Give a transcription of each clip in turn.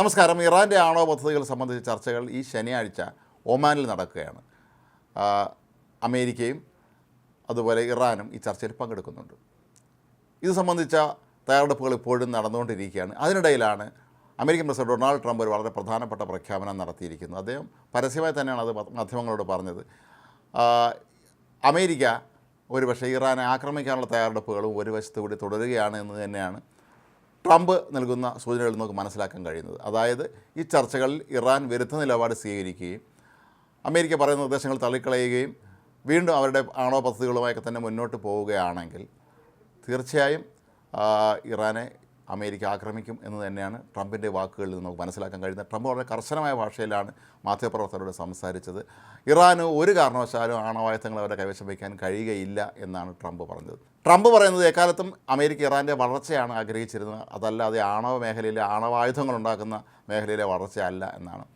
നമസ്കാരം. ഇറാന്റെ ആണവ പദ്ധതികൾ സംബന്ധിച്ച ചർച്ചകൾ ഈ ശനിയാഴ്ച ഒമാനിൽ നടക്കുകയാണ്. അമേരിക്കയും അതുപോലെ ഇറാനും ഈ ചർച്ചയിൽ പങ്കെടുക്കുന്നുണ്ട്. ഇത് സംബന്ധിച്ച തയ്യാറെടുപ്പുകൾ ഇപ്പോഴും നടന്നുകൊണ്ടിരിക്കുകയാണ്. അതിനിടയിലാണ് അമേരിക്കൻ പ്രസിഡന്റ് ഡൊണാൾഡ് ട്രംപ് ഒരു വളരെ പ്രധാനപ്പെട്ട പ്രഖ്യാപനം നടത്തിയിരിക്കുന്നു അദ്ദേഹം പരസ്യമായി തന്നെയാണ് അത് മാധ്യമങ്ങളോട് പറഞ്ഞത്. അമേരിക്ക ഒരുപക്ഷെ ഇറാനെ ആക്രമിക്കാനുള്ള തയ്യാറെടുപ്പുകളും ഒരു വശത്തുകൂടി തുടരുകയാണ് എന്ന് തന്നെയാണ് ട്രംപ് നൽകുന്ന സൂചനകളിൽ നമുക്ക് മനസ്സിലാക്കാൻ കഴിയുന്നത്. അതായത് ഈ ചർച്ചകളിൽ ഇറാൻ വിരുദ്ധ നിലപാട് സ്വീകരിക്കുകയും അമേരിക്ക പറയുന്ന നിർദ്ദേശങ്ങൾ തള്ളിക്കളയുകയും വീണ്ടും അവരുടെ ആണവ പദ്ധതികളുമായൊക്കെ തന്നെ മുന്നോട്ട് പോവുകയാണെങ്കിൽ തീർച്ചയായും ഇറാനെ അമേരിക്ക ആക്രമിക്കും എന്ന് തന്നെയാണ് ട്രംപിന്റെ വാക്കുകളിൽ നിന്ന് നമുക്ക് മനസ്സിലാക്കാൻ കഴിയുന്നത്. ട്രംപ് വളരെ കർശനമായ ഭാഷയിലാണ് മാധ്യമപ്രവർത്തകരോട് സംസാരിച്ചത്. ഇറാന് ഒരു കാരണവശാലും ആണവായുധങ്ങൾ അവരുടെ കൈവശം വയ്ക്കാൻ കഴിയുകയില്ല എന്നാണ് ട്രംപ് പറഞ്ഞത്. ട്രംപ് പറയുന്നത് എക്കാലത്തും അമേരിക്ക ഇറാന്റെ വളർച്ചയാണ് ആഗ്രഹിച്ചിരുന്നത്. അതല്ലാതെ ആണവ മേഖലയിലെ ആണവായുധങ്ങൾ ഉണ്ടാക്കുന്ന മേഖലയിലെ വളർച്ചയല്ല എന്നാണ്.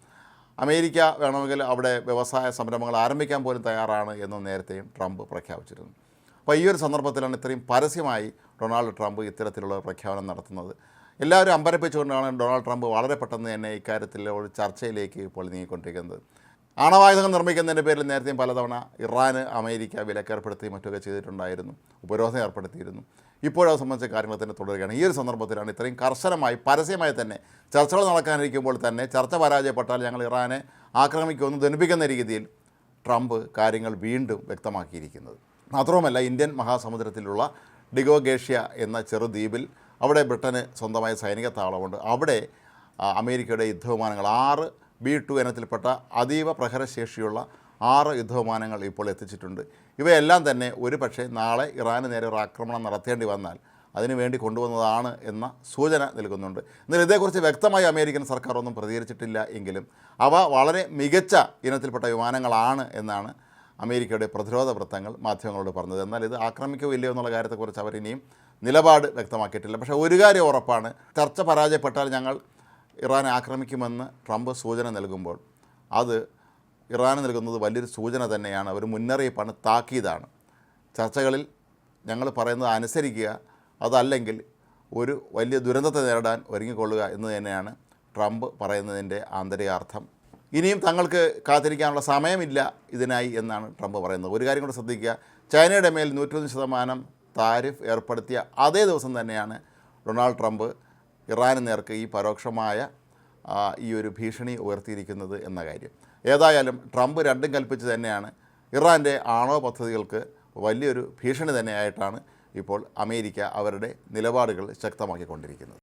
അമേരിക്ക വേണമെങ്കിൽ അവിടെ വ്യവസായ സംരംഭങ്ങൾ ആരംഭിക്കാൻ പോലും തയ്യാറാണ് എന്ന് നേരത്തെയും ട്രംപ് പ്രഖ്യാപിച്ചിരുന്നു. അപ്പോൾ ഈ ഒരു സന്ദർഭത്തിലാണ് ഇത്രയും പരസ്യമായി ഡൊണാൾഡ് ട്രംപ് ഇത്തരത്തിലുള്ള പ്രഖ്യാപനം നടത്തുന്നത്. എല്ലാവരും അമ്പരപ്പിച്ചുകൊണ്ടാണ് ഡൊണാൾഡ് ട്രംപ് വളരെ പെട്ടെന്ന് തന്നെ ഇക്കാര്യത്തിൽ ഒരു ചർച്ചയിലേക്ക് ഇപ്പോൾ നീങ്ങിക്കൊണ്ടിരിക്കുന്നത്. ആണവായുധങ്ങൾ നിർമ്മിക്കുന്നതിന്റെ പേരിൽ നേരത്തെയും പലതവണ ഇറാൻ അമേരിക്ക വിലക്കേർപ്പെടുത്തി മറ്റൊക്കെ ചെയ്തിട്ടുണ്ടായിരുന്നു. ഉപരോധം ഏർപ്പെടുത്തിയിരുന്നു. ഇപ്പോഴത് സംബന്ധിച്ച കാര്യങ്ങൾ തന്നെ തുടരുകയാണ്. ഈ ഒരു സന്ദർഭത്തിലാണ് ഇത്രയും കർശനമായി പരസ്യമായി തന്നെ ചർച്ചകൾ നടക്കാനിരിക്കുമ്പോൾ തന്നെ ചർച്ച പരാജയപ്പെട്ടാൽ ഞങ്ങൾ ഇറാനെ ആക്രമിക്കുമെന്ന് ധനിപ്പിക്കുന്ന രീതിയിൽ ട്രംപ് കാര്യങ്ങൾ വീണ്ടും വ്യക്തമാക്കിയിരിക്കുന്നത്. മാത്രവുമല്ല ഇന്ത്യൻ മഹാസമുദ്രത്തിലുള്ള ഡിഗോഗേഷ്യ എന്ന ചെറുദ്വീപിൽ അവിടെ ബ്രിട്ടന് സ്വന്തമായ സൈനിക താവളമുണ്ട്. അവിടെ അമേരിക്കയുടെ യുദ്ധവിമാനങ്ങൾ ആറ് ബി ടു ഇനത്തിൽപ്പെട്ട അതീവ പ്രഹരശേഷിയുള്ള ആറ് യുദ്ധവിമാനങ്ങൾ ഇപ്പോൾ എത്തിച്ചിട്ടുണ്ട്. ഇവയെല്ലാം തന്നെ ഒരു പക്ഷേ നാളെ ഇറാന് നേരെ ഒരു ആക്രമണം നടത്തേണ്ടി വന്നാൽ അതിനുവേണ്ടി കൊണ്ടുവന്നതാണ് എന്ന സൂചന നൽകുന്നുണ്ട്. എന്നാൽ ഇതേക്കുറിച്ച് വ്യക്തമായി അമേരിക്കൻ സർക്കാർ ഒന്നും പ്രതികരിച്ചിട്ടില്ല എങ്കിലും അവ വളരെ മികച്ച ഇനത്തിൽപ്പെട്ട വിമാനങ്ങളാണ് എന്നാണ് അമേരിക്കയുടെ പ്രതിരോധ വൃത്തങ്ങൾ മാധ്യമങ്ങളോട് പറഞ്ഞത്. എന്നാൽ ഇത് ആക്രമിക്കോ ഇല്ലയോ എന്നുള്ള കാര്യത്തെക്കുറിച്ച് അവർ ഇനിയും നിലപാട് വ്യക്തമാക്കിയിട്ടില്ല. പക്ഷേ ഒരു കാര്യം ഉറപ്പാണ്. ചർച്ച പരാജയപ്പെട്ടാൽ ഞങ്ങൾ ഇറാനെ ആക്രമിക്കുമെന്ന് ട്രംപ് സൂചന നൽകുമ്പോൾ അത് ഇറാന് നൽകുന്നത് വലിയൊരു സൂചന തന്നെയാണ്. ഒരു മുന്നറിയിപ്പാണ് താക്കീതാണ്. ചർച്ചകളിൽ ഞങ്ങൾ പറയുന്നത് അനുസരിക്കുക അതല്ലെങ്കിൽ ഒരു വലിയ ദുരന്തത്തെ നേരിടാൻ ഒരുങ്ങിക്കൊള്ളുക എന്ന് തന്നെയാണ് ട്രംപ് പറയുന്നതിന്റെ ആന്തരികാർത്ഥം. ഇനിയും തങ്ങൾക്ക് കാത്തിരിക്കാനുള്ള സമയമില്ല ഇതിനായി എന്നാണ് ട്രംപ് പറയുന്നത്. ഒരു കാര്യം കൂടെ ശ്രദ്ധിക്കുക. ചൈനയുടെ മേൽ നൂറ്റൊന്ന് ശതമാനം താരിഫ് ഏർപ്പെടുത്തിയ അതേ ദിവസം തന്നെയാണ് ഡൊണാൾഡ് ട്രംപ് ഇറാന് നേർക്ക് ഈ പരോക്ഷമായ ഈ ഒരു ഭീഷണി ഉയർത്തിയിരിക്കുന്നത് എന്ന കാര്യം. ഏതായാലും ട്രംപ് രണ്ടും കൽപ്പിച്ച് തന്നെയാണ് ഇറാന്റെ ആണവ പദ്ധതികൾക്ക് വലിയൊരു ഭീഷണി തന്നെയായിട്ടാണ് ഇപ്പോൾ അമേരിക്ക അവരുടെ നിലപാടുകൾ ശക്തമാക്കിക്കൊണ്ടിരിക്കുന്നത്.